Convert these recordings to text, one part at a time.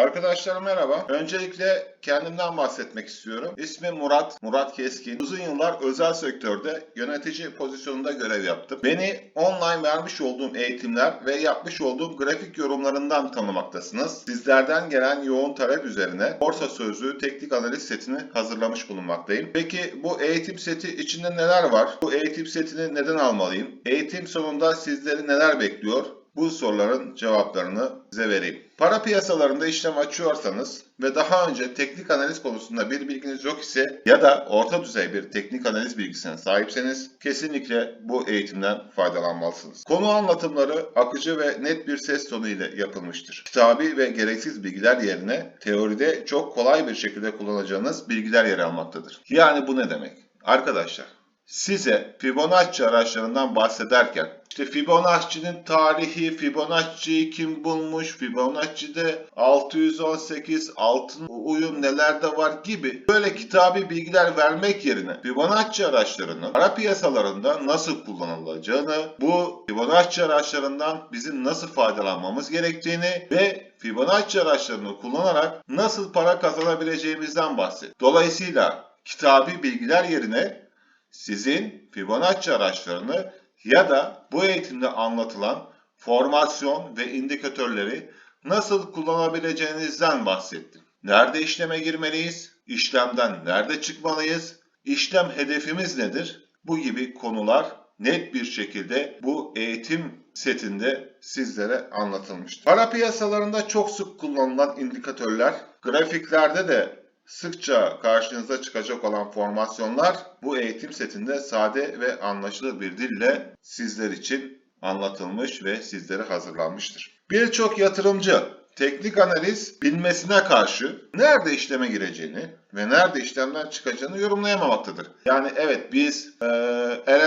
Arkadaşlar merhaba. Öncelikle kendimden bahsetmek istiyorum. İsmim Murat, Murat Keskin. Uzun yıllar özel sektörde yönetici pozisyonunda görev yaptım. Beni online vermiş olduğum eğitimler ve yapmış olduğum grafik yorumlarından tanımaktasınız. Sizlerden gelen yoğun talep üzerine borsa sözlüğü teknik analiz setini hazırlamış bulunmaktayım. Peki bu eğitim seti içinde neler var? Bu eğitim setini neden almalıyım? Eğitim sonunda sizleri neler bekliyor? Bu soruların cevaplarını size vereyim. Para piyasalarında işlem açıyorsanız ve daha önce teknik analiz konusunda bir bilginiz yok ise ya da orta düzey bir teknik analiz bilgisine sahipseniz kesinlikle bu eğitimden faydalanmalısınız. Konu anlatımları akıcı ve net bir ses tonu ile yapılmıştır. Kitabi ve gereksiz bilgiler yerine teoride çok kolay bir şekilde kullanacağınız bilgiler yer almaktadır. Yani bu ne demek? Arkadaşlar size Fibonacci araçlarından bahsederken işte Fibonacci'nin tarihi, Fibonacci'yi kim bulmuş, Fibonacci'de 618 altın uyum nelerde var gibi böyle kitabi bilgiler vermek yerine Fibonacci araçlarının para piyasalarında nasıl kullanılacağını, bu Fibonacci araçlarından bizim nasıl faydalanmamız gerektiğini ve Fibonacci araçlarını kullanarak nasıl para kazanabileceğimizden bahset. Dolayısıyla kitabi bilgiler yerine sizin Fibonacci araçlarını ya da bu eğitimde anlatılan formasyon ve indikatörleri nasıl kullanabileceğinizden bahsettim. Nerede işleme girmeliyiz? İşlemden nerede çıkmalıyız? İşlem hedefimiz nedir? Bu gibi konular net bir şekilde bu eğitim setinde sizlere anlatılmıştır. Para piyasalarında çok sık kullanılan indikatörler, grafiklerde de sıkça karşınıza çıkacak olan formasyonlar bu eğitim setinde sade ve anlaşılır bir dille sizler için anlatılmış ve sizlere hazırlanmıştır. Birçok yatırımcı teknik analiz bilmesine karşı nerede işleme gireceğini ve nerede işlemden çıkacağını yorumlayamamaktadır. Yani evet biz e,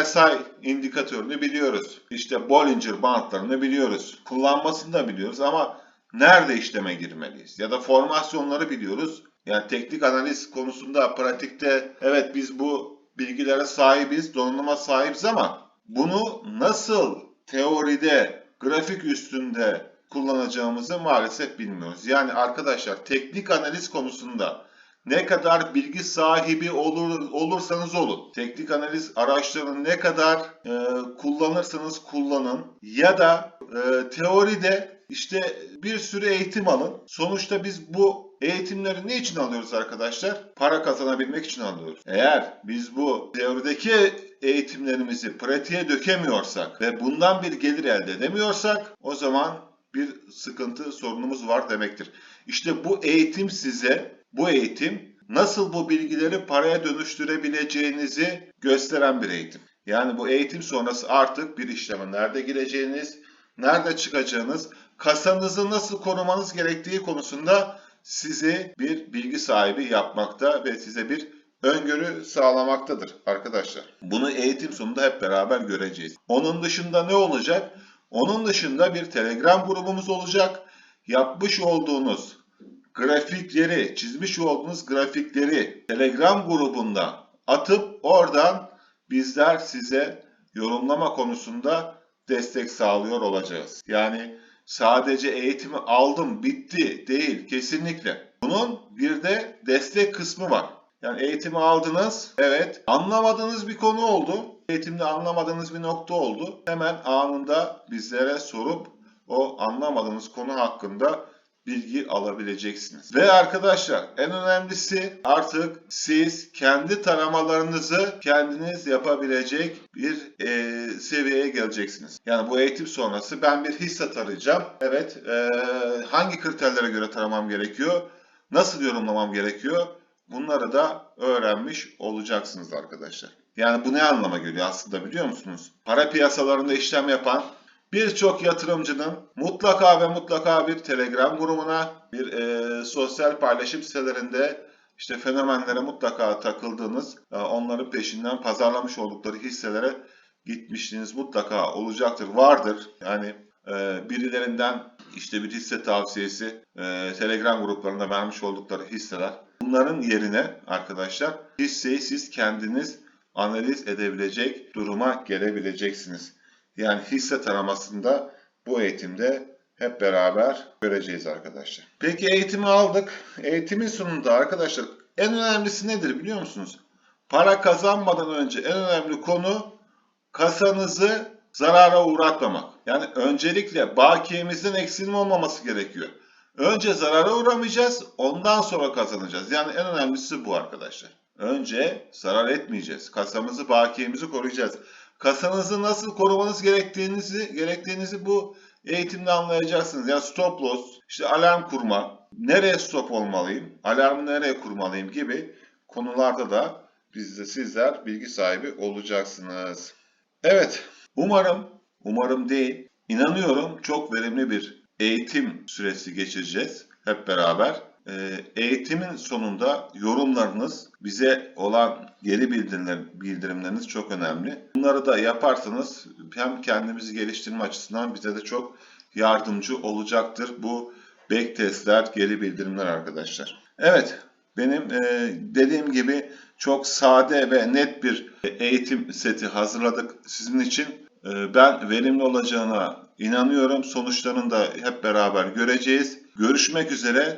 RSI indikatörünü biliyoruz. İşte Bollinger bandlarını biliyoruz. Kullanmasını da biliyoruz ama nerede işleme girmeliyiz? Ya da formasyonları biliyoruz. Yani teknik analiz konusunda pratikte evet biz bu bilgilere sahibiz, donanıma sahibiz ama bunu nasıl teoride, grafik üstünde kullanacağımızı maalesef bilmiyoruz. Yani arkadaşlar teknik analiz konusunda ne kadar bilgi sahibi olur, olursanız olun, teknik analiz araçlarını ne kadar e, kullanırsanız kullanın ya da e, teoride işte bir sürü eğitim alın. Sonuçta biz bu eğitimleri ne için alıyoruz arkadaşlar? Para kazanabilmek için alıyoruz. Eğer biz bu teorideki eğitimlerimizi pratiğe dökemiyorsak ve bundan bir gelir elde edemiyorsak o zaman bir sıkıntı sorunumuz var demektir. İşte bu eğitim size bu eğitim nasıl bu bilgileri paraya dönüştürebileceğinizi gösteren bir eğitim. Yani bu eğitim sonrası artık bir işleme nerede gireceğiniz, nerede çıkacağınız, kasanızı nasıl korumanız gerektiği konusunda sizi bir bilgi sahibi yapmakta ve size bir öngörü sağlamaktadır arkadaşlar. Bunu eğitim sonunda hep beraber göreceğiz. Onun dışında ne olacak? Onun dışında bir Telegram grubumuz olacak. Yapmış olduğunuz grafikleri, çizmiş olduğunuz grafikleri Telegram grubunda atıp oradan bizler size yorumlama konusunda destek sağlıyor olacağız. Yani sadece eğitimi aldım bitti değil kesinlikle. Bunun bir de destek kısmı var. Yani eğitimi aldınız, evet anlamadığınız bir konu oldu. Eğitimde anlamadığınız bir nokta oldu. Hemen anında bizlere sorup o anlamadığınız konu hakkında bilgi alabileceksiniz. Ve arkadaşlar en önemlisi artık siz kendi taramalarınızı kendiniz yapabilecek bir e, seviyeye geleceksiniz. Yani bu eğitim sonrası ben bir hisse tarayacağım. Evet e, hangi kriterlere göre taramam gerekiyor? Nasıl yorumlamam gerekiyor? Bunları da öğrenmiş olacaksınız arkadaşlar. Yani bu ne anlama geliyor aslında biliyor musunuz? Para piyasalarında işlem yapan birçok yatırımcının mutlaka ve mutlaka bir Telegram grubuna, bir e, sosyal paylaşım sitelerinde işte fenomenlere mutlaka takıldığınız, e, onların peşinden pazarlamış oldukları hisselere gitmişliğiniz mutlaka olacaktır, vardır. Yani e, birilerinden işte bir hisse tavsiyesi, e, Telegram gruplarında vermiş oldukları hisseler. Bunların yerine arkadaşlar hisseyi siz kendiniz analiz edebilecek duruma gelebileceksiniz. Yani hisse taramasında bu eğitimde hep beraber göreceğiz arkadaşlar. Peki eğitimi aldık. Eğitimin sonunda arkadaşlar en önemlisi nedir biliyor musunuz? Para kazanmadan önce en önemli konu kasanızı zarara uğratmamak. Yani öncelikle bakiyemizin eksilme olmaması gerekiyor. Önce zarara uğramayacağız, ondan sonra kazanacağız. Yani en önemlisi bu arkadaşlar. Önce zarar etmeyeceğiz. Kasamızı, bakiyemizi koruyacağız. Kasanızı nasıl korumanız gerektiğinizi, gerektiğinizi bu eğitimde anlayacaksınız. Yani stop loss, işte alarm kurma, nereye stop olmalıyım, alarmı nereye kurmalıyım gibi konularda da biz de sizler bilgi sahibi olacaksınız. Evet, umarım, umarım değil, inanıyorum çok verimli bir eğitim süresi geçireceğiz hep beraber. Ee, eğitimin sonunda yorumlarınız, bize olan geri bildirimler, bildirimleriniz çok önemli. Bunları da yaparsanız hem kendimizi geliştirme açısından bize de çok yardımcı olacaktır bu backtestler, geri bildirimler arkadaşlar. Evet, benim e, dediğim gibi çok sade ve net bir eğitim seti hazırladık sizin için. E, ben verimli olacağına inanıyorum. Sonuçlarını da hep beraber göreceğiz. Görüşmek üzere.